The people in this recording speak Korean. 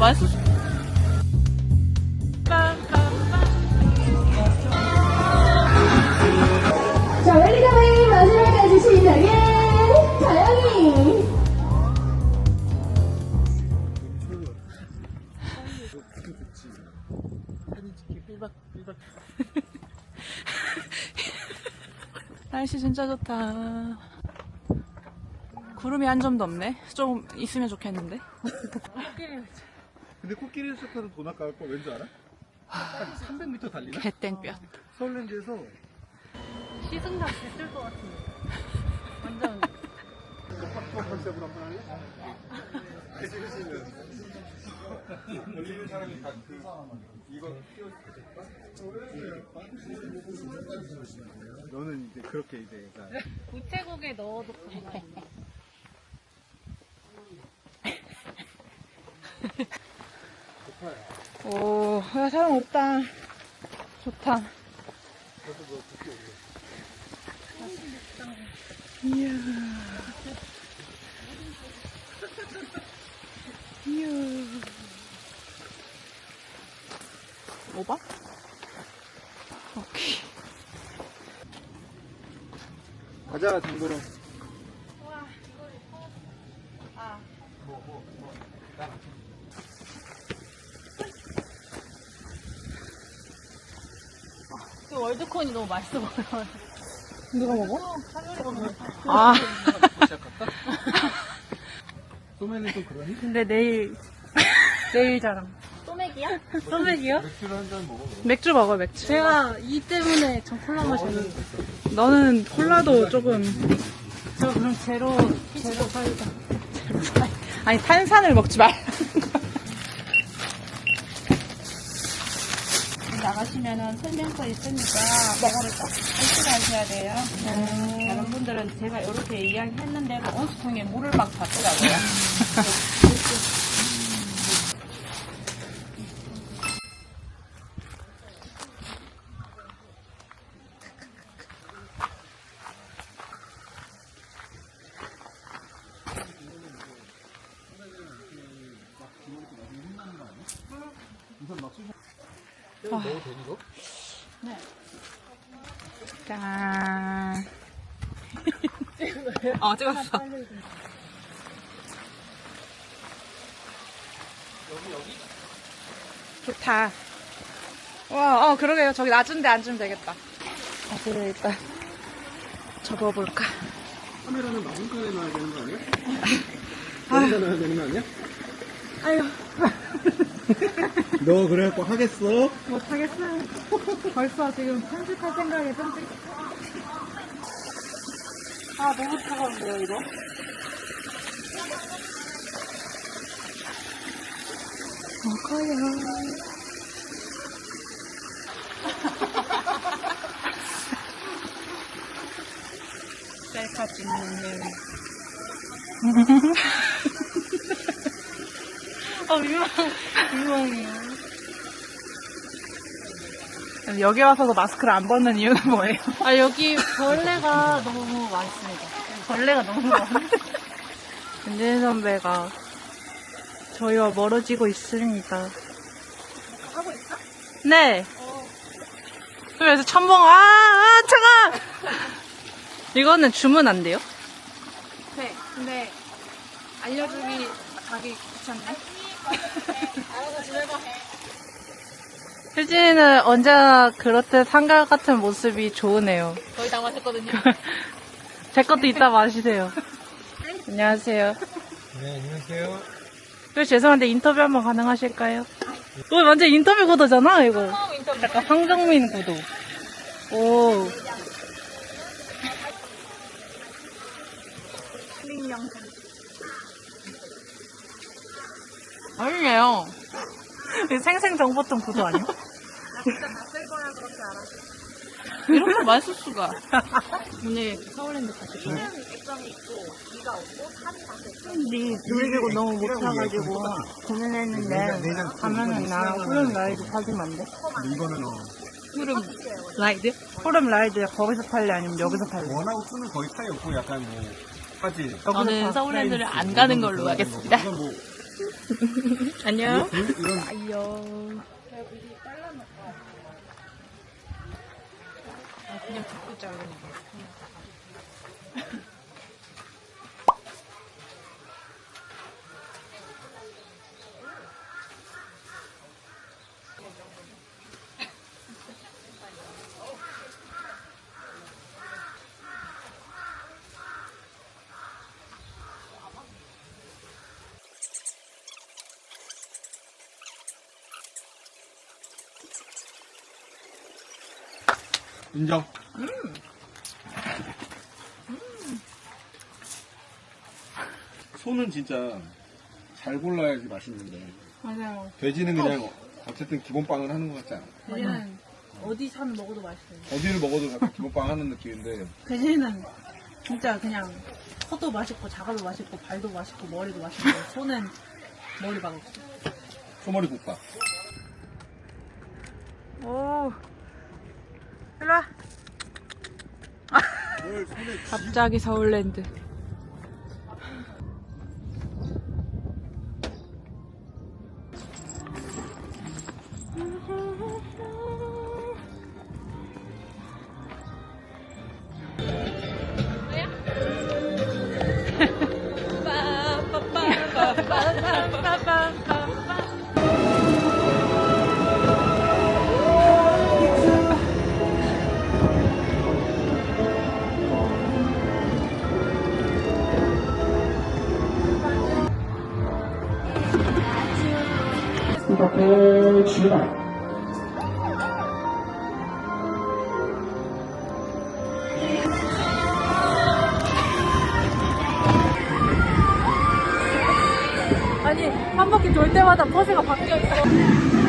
맛있어. 자, 웰리컴의 마지막까지 시작해 다영이. 날씨 진짜 좋다. 구름이 한 점도 없네. 좀 있으면 좋겠는데. 근데 코끼리 슈퍼는 돈 아까울 거 왠지 알아? 한 300m 달리나? 개땡볕. 서울랜드에서 시승자 됐을 것 같은데. 완전 팝콘 컨셉으로 한번 할래? 해주시면 올리는 사람이 다그 이거 너는 이제 그렇게 이제 약간 우체국에 넣어도 오, 야, 사람 없다. 좋다. 이야. 이야. 오바? 오케이. 가자 장보러 그 월드콘이 너무 맛있어 보여. 누가 먹어? 아. 소매는 좀 그러니? 근데 내일, 내일 자랑. 소맥이야? 소맥이요? 맥주를 한 잔 먹어 맥주 먹어, 맥주. 제가 이 때문에 전 콜라 마셨는데. 너는 콜라도 조금. 저 그럼 제로, 제로 사이다. 아니, 탄산을 먹지 말. 나가시면은 설명서 있으니까 그거를 꼭 읽고 가셔야 돼요. 다른 분들은 제가 이렇게 이야기했는데 뭐 온수통에 물을 막 받더라고요. 먹 어도 되니 이거? 짠. 어, 찍었어. 좋다. 와, 어, 그러게요. 저기 낮은 데 앉으면 되겠다. 아, 그래, 일단. 접어볼까? 카메라는 마군간에 놔야 되는 거 아니야? 여기다 놔야 되는 거 아니야? 아유, 너 그래갖고 하겠어? 못하겠어요. 벌써 지금 편집할 생각에 편집. 아, 너무 차가운데요, 이거? 먹어요. 셀카 찍는 일. 아, 민망, 민망해요. 여기 와서도 마스크를 안 벗는 이유는 뭐예요? 아, 여기 벌레가 너무 많습니다. 벌레가 너무 많아. 윤진 선배가 저희와 멀어지고 있습니다. 하고 있어? 네. 그래서 첨벙 아, 아 차가. 이거는 주문 안 돼요? 네, 근데 알려주기 가기 귀찮네. 알아서 지내봐. 효진이는 언제나 그렇듯 한결 같은 모습이 좋으네요. 거의 다 마셨거든요. 제 것도 이따 마시세요. 안녕하세요. 네 안녕하세요 그 죄송한데 인터뷰 한번 가능하실까요? 오, 완전 인터뷰 구도잖아, 이거. 처음 인터뷰. 약간 황정민 구도. 오. 아니에요. 생생정보통 구도 아니야? 이렇게 맛있을 수가. 오늘 서울랜드 갔을 거예요? 네, 놀이기구 너무 못 타가지고 고민했는데 가면은 나랑 후렴 라이드 타주면 안 돼? 근데 이거는 어, 후렴 라이드? 후렴 라이드 거기서 탈래 아니면 여기서 탈래? 원하고 투는 거의 차이 없고 약간 뭐 하지 여기서 저는 타. 서울랜드를 안 가는 걸로 하겠습니다. 이건 뭐 안녕. 이런 안녕. 아, 그냥 자꾸 자르는 거. 인정. 소는 진짜 잘 골라야지 맛있는데 맞아요. 돼지는 그냥 어쨌든 기본빵을 하는 것 같지 않아? 돼지는 어디 산 먹어도 맛있어요. 어디를 먹어도 약간 기본빵 하는 느낌인데 돼지는 진짜 그냥 코도 맛있고 자갈도 맛있고 발도 맛있고 머리도 맛있고 소는 머리가 없어. 소머리 국밥. 오. 일로 와. 갑자기 서울랜드. 출발. 아니 한 바퀴 돌 때마다 퍼세가 바뀌어 있어.